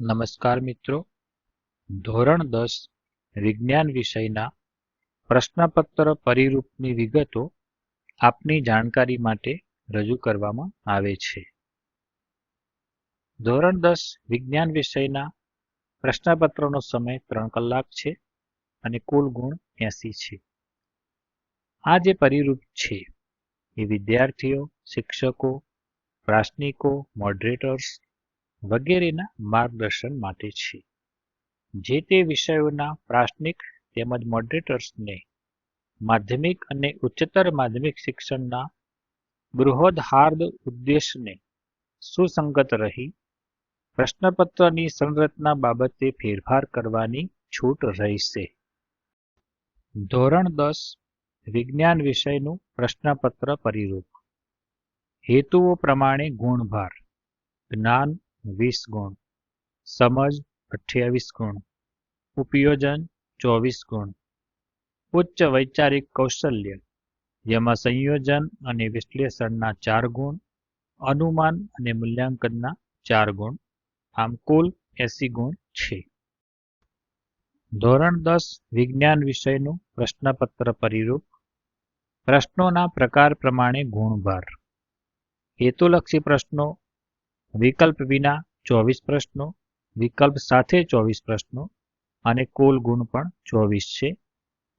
નમસ્કાર મિત્રો. ધોરણ દસ, વિજ્ઞાન વિષયના પ્રશ્નપત્ર પરિરૂપની વિગતો આપની જાણકારી માટે રજૂ કરવામાં આવે છે. ધોરણ દસ, વિજ્ઞાન વિષયના પ્રશ્નપત્રનો સમય ત્રણ કલાક છે અને કુલ ગુણ એસી છે. આ જે પરિરૂપ છે, એ વિદ્યાર્થીઓ, શિક્ષકો પ્રાસનિકો મોડરેટર્સ વગેરેના માર્ગદર્શન માટે છે. જે તે વિષયોના પ્રાસનિક તેમજ મોડરેટર્સને માધ્યમિક અને ઉચ્ચતર માધ્યમિક શિક્ષણના બૃહદહાર્દ ઉદ્દેશને સુસંગત રહી, પ્રશ્નપત્રની સંરચના બાબતે ફેરફાર કરવાની છૂટ રહેશે. ધોરણ દસ, વિજ્ઞાન વિષયનું પ્રશ્નપત્ર પરિરૂપ. હેતુઓ પ્રમાણે ગુણભાર, જ્ઞાન વીસ ગુણ. સમજ અઠ્યાવીસ ગુણ. ઉપયોજન ચોવીસ ગુણ. ઉચ્ચ વૈચારિક કૌશલ્ય. જેમાં સંયોજન અને વિશ્લેષણના ચાર ગુણ, અનુમાન અને મૂલ્યાંકનના ચાર ગુણ. આમ કુલ એસી ગુણ છે. ધોરણ દસ વિજ્ઞાન વિષયનું પ્રશ્નપત્ર પરિરૂપ. પ્રશ્નોના પ્રકાર પ્રમાણે ગુણભાર. હેતુલક્ષી પ્રશ્નો વિકલ્પ વિના ચોવીસ પ્રશ્નો, વિકલ્પ સાથે ચોવીસ પ્રશ્નો અને કુલ ગુણ પણ ચોવીસ છે.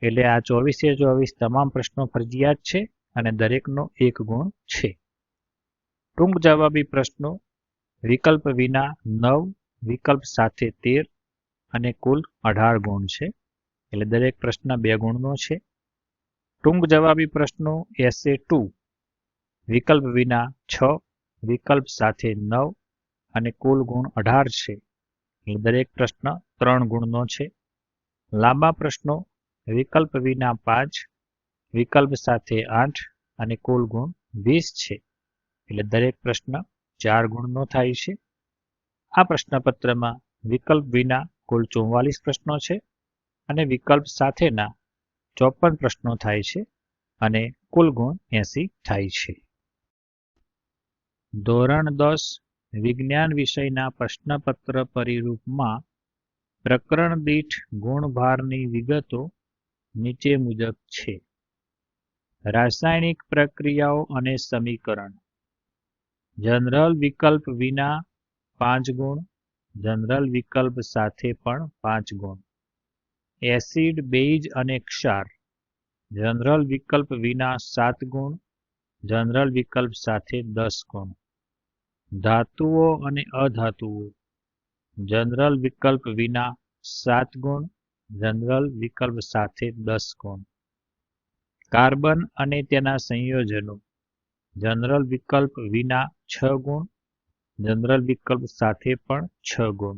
એટલે આ ચોવીસે ચોવીસ તમામ પ્રશ્નો ફરજિયાત છે અને દરેકનો એક ગુણ છે. ટૂંક જવાબી પ્રશ્નો, વિકલ્પ વિના નવ, વિકલ્પ સાથે તેર અને કુલ અઢાર ગુણ છે. એટલે દરેક પ્રશ્ન બે ગુણનો છે. ટૂંક જવાબી પ્રશ્નો એસએ ટુ, વિકલ્પ વિના છ વિકલ્પ સાથે નવ અને કુલ ગુણ અઢાર છે. એટલે દરેક પ્રશ્ન ત્રણ ગુણનો છે. લાંબા પ્રશ્નો, વિકલ્પ વિના પાંચ, વિકલ્પ સાથે આઠ અને કુલ ગુણ વીસ છે. એટલે દરેક પ્રશ્ન ચાર ગુણનો થાય છે. આ પ્રશ્નપત્રમાં વિકલ્પ વિના કુલ ચુમ્વાલીસ પ્રશ્નો છે અને વિકલ્પ સાથેના ચોપન પ્રશ્નો થાય છે અને કુલ ગુણ એસી થાય છે. ધોરણ દસ, વિજ્ઞાન વિષયના પ્રશ્નપત્ર પરિરૂપમાં પ્રકરણ દીઠ ગુણભારની વિગતો નીચે મુજબ છે. રાસાયણિક પ્રક્રિયાઓ અને સમીકરણ. જનરલ વિકલ્પ વિના પાંચ ગુણ, જનરલ વિકલ્પ સાથે પણ પાંચ ગુણ. એસિડ, બેઝ અને ક્ષાર. જનરલ વિકલ્પ વિના સાત ગુણ જનરલ વિકલ્પ સાથે દસ ગુણ ધાતુઓ અને અધાતુઓ. જનરલ વિકલ્પ વિના સાત ગુણ, જનરલ વિકલ્પ સાથે દસ ગુણ કાર્બન અને તેના સંયોજનો. જનરલ વિકલ્પ વિના છ ગુણ, જનરલ વિકલ્પ સાથે પણ છ ગુણ.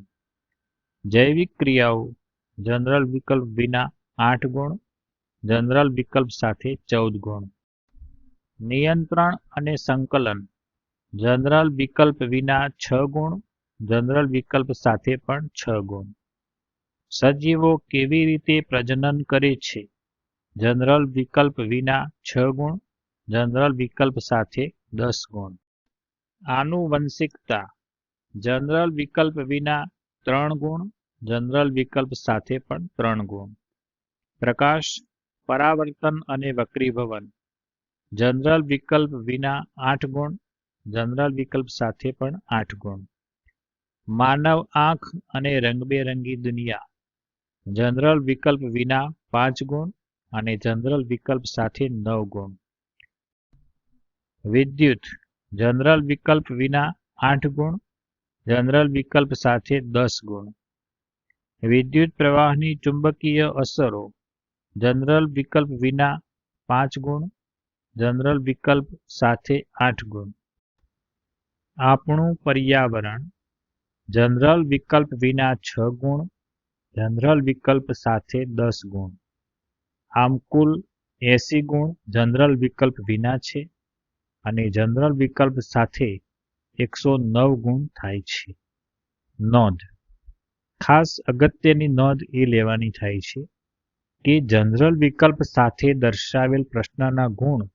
જૈવિક ક્રિયાઓ. જનરલ વિકલ્પ વિના આઠ ગુણ, જનરલ વિકલ્પ સાથે ચૌદ ગુણ. નિયંત્રણ અને સંકલન. જનરલ વિકલ્પ વિના છ ગુણ, જનરલ વિકલ્પ સાથે પણ છ ગુણ. સજીવો કેવી રીતે પ્રજનન કરે છે? જનરલ વિકલ્પ વિના છ ગુણ, જનરલ વિકલ્પ સાથે દસ ગુણ. આનુવંશિકતા. જનરલ વિકલ્પ વિના ત્રણ ગુણ, જનરલ વિકલ્પ સાથે પણ ત્રણ ગુણ. પ્રકાશ, પરાવર્તન અને વક્રીભવન. જનરલ વિકલ્પ વિના આઠ ગુણ, જનરલ વિકલ્પ સાથે પણ આઠ ગુણ. માનવ આંખ અને રંગબેરંગી દુનિયા. જનરલ વિકલ્પ વિના પાંચ ગુણ અને જનરલ વિકલ્પ સાથે નવ ગુણ. વિદ્યુત. જનરલ વિકલ્પ વિના આઠ ગુણ, જનરલ વિકલ્પ સાથે દસ ગુણ. વિદ્યુત પ્રવાહની ચુંબકીય અસરો. જનરલ વિકલ્પ વિના પાંચ ગુણ જનરલ વિકલ્પ સાથે આઠ ગુણ. આપણું પર્યાવરણ. જનરલ વિકલ્પ વિના છ ગુણ. જનરલ વિકલ્પ સાથે દસ ગુણ. આમ કુલ એસી ગુણ જનરલ વિકલ્પ વિના છે અને જનરલ વિકલ્પ સાથે એકસો નવ ગુણ થાય છે. નોંધ. ખાસ અગત્યની નોંધ એ લેવાની થાય છે કે જનરલ વિકલ્પ સાથે દર્શાવેલ પ્રશ્નના ગુણ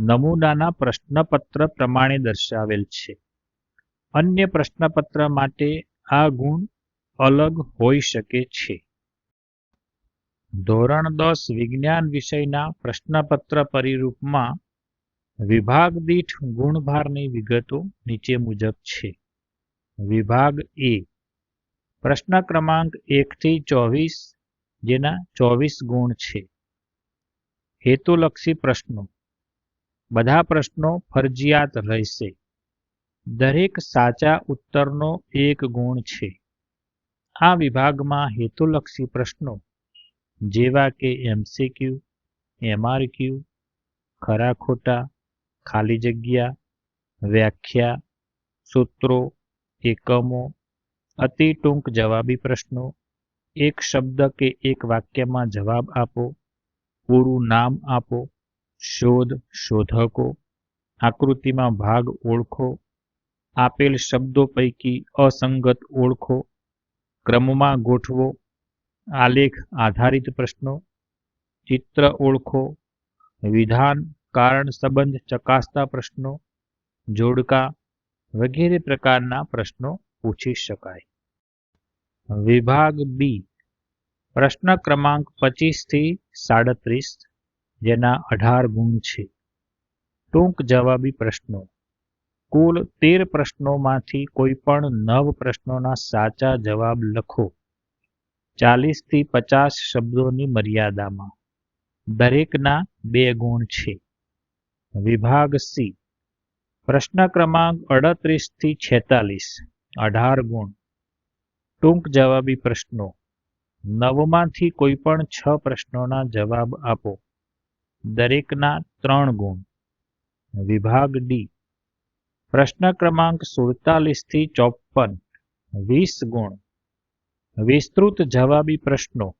નમૂનાના પ્રશ્નપત્ર પ્રમાણે દર્શાવેલ છે. અન્ય પ્રશ્નપત્ર માટે આ ગુણ અલગ હોઈ શકે છે. ધોરણ દસ વિજ્ઞાન વિષયના પ્રશ્નપત્ર પરિરૂપમાં વિભાગ દીઠ ગુણભારની વિગતો નીચે મુજબ છે. વિભાગ એ પ્રશ્ન ક્રમાંક એકથી ચોવીસ, જેના ચોવીસ ગુણ છે. હેતુલક્ષી પ્રશ્નો. બધા પ્રશ્નો ફરજિયાત રહેશે. દરેક સાચા ઉત્તરનો એક ગુણ છે. આ વિભાગમાં હેતુલક્ષી પ્રશ્નો, જેવા કે એમસીક્યુ એમઆરક્યુ ખરા ખોટા, ખાલી જગ્યા, વ્યાખ્યા, સૂત્રો, એકમો, અતિ ટૂંક જવાબી પ્રશ્નો, એક શબ્દ કે એક વાક્યમાં જવાબ આપો, પૂરું નામ આપો શોધ શોધકો આકૃતિમાં ભાગ ઓળખો આપેલ શબ્દો પૈકી અસંગત ઓળખો ક્રમમાં ગોઠવો આલેખ આધારિત પ્રશ્નો ચિત્ર ઓળખો વિધાન કારણ સંબંધ ચકાસતા પ્રશ્નો જોડકા વગેરે પ્રકારના પ્રશ્નો પૂછી શકાય વિભાગ બી પ્રશ્ન ક્રમાંક પચીસ થી સાડત્રીસ જેના અઢાર ગુણ છે. ટૂંક જવાબી પ્રશ્નો. કુલ તેર પ્રશ્નોમાંથી કોઈ પણ નવ પ્રશ્નોના સાચા જવાબ લખો. ચાલીસથી પચાસ શબ્દોની મર્યાદામાં. દરેકના બે ગુણ છે. વિભાગ સી. પ્રશ્ન ક્રમાંક અડત્રીસથી છેતાલીસ. અઢાર ગુણ. ટૂંક જવાબી પ્રશ્નો. નવમાંથી કોઈ પણ છ પ્રશ્નોના જવાબ આપો. દરેકના ત્રણ ગુણ. વિભાગ ડી પ્રશ્ન ક્રમાંક સુડતાલીસથી ચોપન. વીસ ગુણ. વિસ્તૃત જવાબી પ્રશ્નો.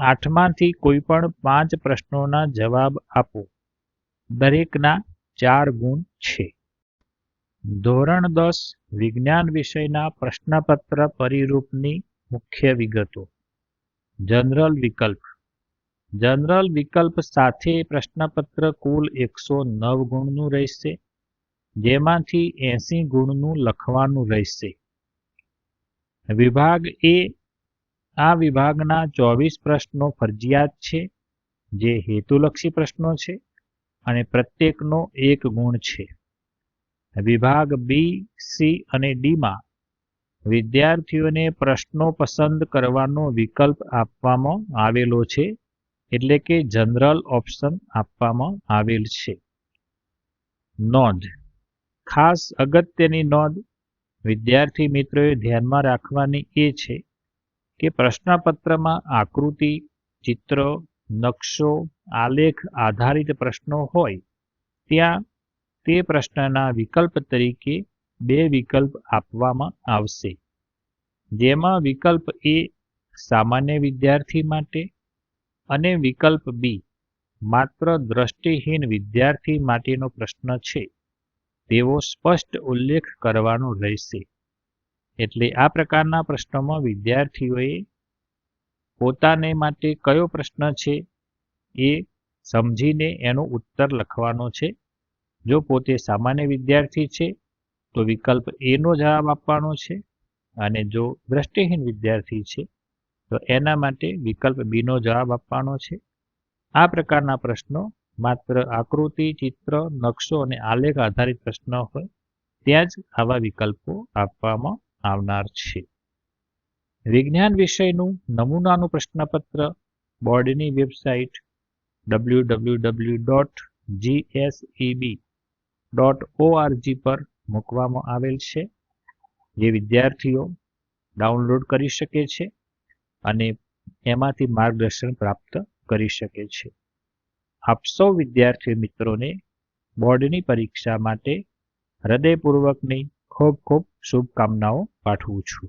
આઠમાંથી કોઈ પણ પાંચ પ્રશ્નોના જવાબ આપો. દરેકના ચાર ગુણ છે. ધોરણ દસ, વિજ્ઞાન વિષયના પ્રશ્નપત્ર પરિરૂપની મુખ્ય વિગતો. જનરલ વિકલ્પ. જનરલ વિકલ્પ સાથે પ્રશ્નપત્ર કુલ એકસો નવ ગુણનું રહેશે, જેમાંથી એસી ગુણનું લખવાનું રહેશે. વિભાગ એ આ વિભાગના ચોવીસ પ્રશ્નો ફરજિયાત છે, જે હેતુલક્ષી પ્રશ્નો છે અને પ્રત્યેકનો એક ગુણ છે. વિભાગ બી, સી અને ડીમાં વિદ્યાર્થીઓને પ્રશ્નો પસંદ કરવાનો વિકલ્પ આપવામાં આવેલો છે. એટલે કે જનરલ ઓપ્શન આપવામાં આવેલ છે. નોંધ. ખાસ અગત્યની નોંધ વિદ્યાર્થી મિત્રોએ ધ્યાનમાં રાખવાની એ છે કે પ્રશ્નપત્રમાં આકૃતિ, ચિત્ર, નકશો, આલેખ આધારિત પ્રશ્નો હોય ત્યાં તે પ્રશ્નના વિકલ્પ તરીકે બે વિકલ્પ આપવામાં આવશે. જેમાં વિકલ્પ એ સામાન્ય વિદ્યાર્થી માટે અને વિકલ્પ બી માત્ર દ્રષ્ટિહીન વિદ્યાર્થી માટેનો પ્રશ્ન છે. તેવો સ્પષ્ટ ઉલ્લેખ કરવાનો રહેશે. એટલે આ પ્રકારના પ્રશ્નોમાં વિદ્યાર્થીઓએ પોતાને માટે કયો પ્રશ્ન છે એ સમજીને એનો ઉત્તર લખવાનો છે. જો પોતે સામાન્ય વિદ્યાર્થી છે, તો વિકલ્પ એનો જવાબ આપવાનો છે. અને જો દ્રષ્ટિહીન વિદ્યાર્થી છે તો એના માટે વિકલ્પ બીનો જવાબ આપવાનો છે. આ પ્રકારના પ્રશ્નો માત્ર આકૃતિ, ચિત્ર, નકશો અને આલેખ આધારિત પ્રશ્નો હોય, ત્યાં જ આવા વિકલ્પો આપવામાં આવનાર છે. વિજ્ઞાન વિષયનું નમૂનાનું પ્રશ્નપત્ર બોર્ડની website W W W dot GSEB dot ORG પર મૂકવામાં આવેલ છે. જે વિદ્યાર્થીઓ ડાઉનલોડ કરી શકે છે. અને એમાંથી માર્ગદર્શન પ્રાપ્ત કરી શકે છે. આપ સૌ વિદ્યાર્થી મિત્રોને બોર્ડની પરીક્ષા માટે હૃદયપૂર્વકની ખૂબ ખૂબ શુભકામનાઓ પાઠવું છું.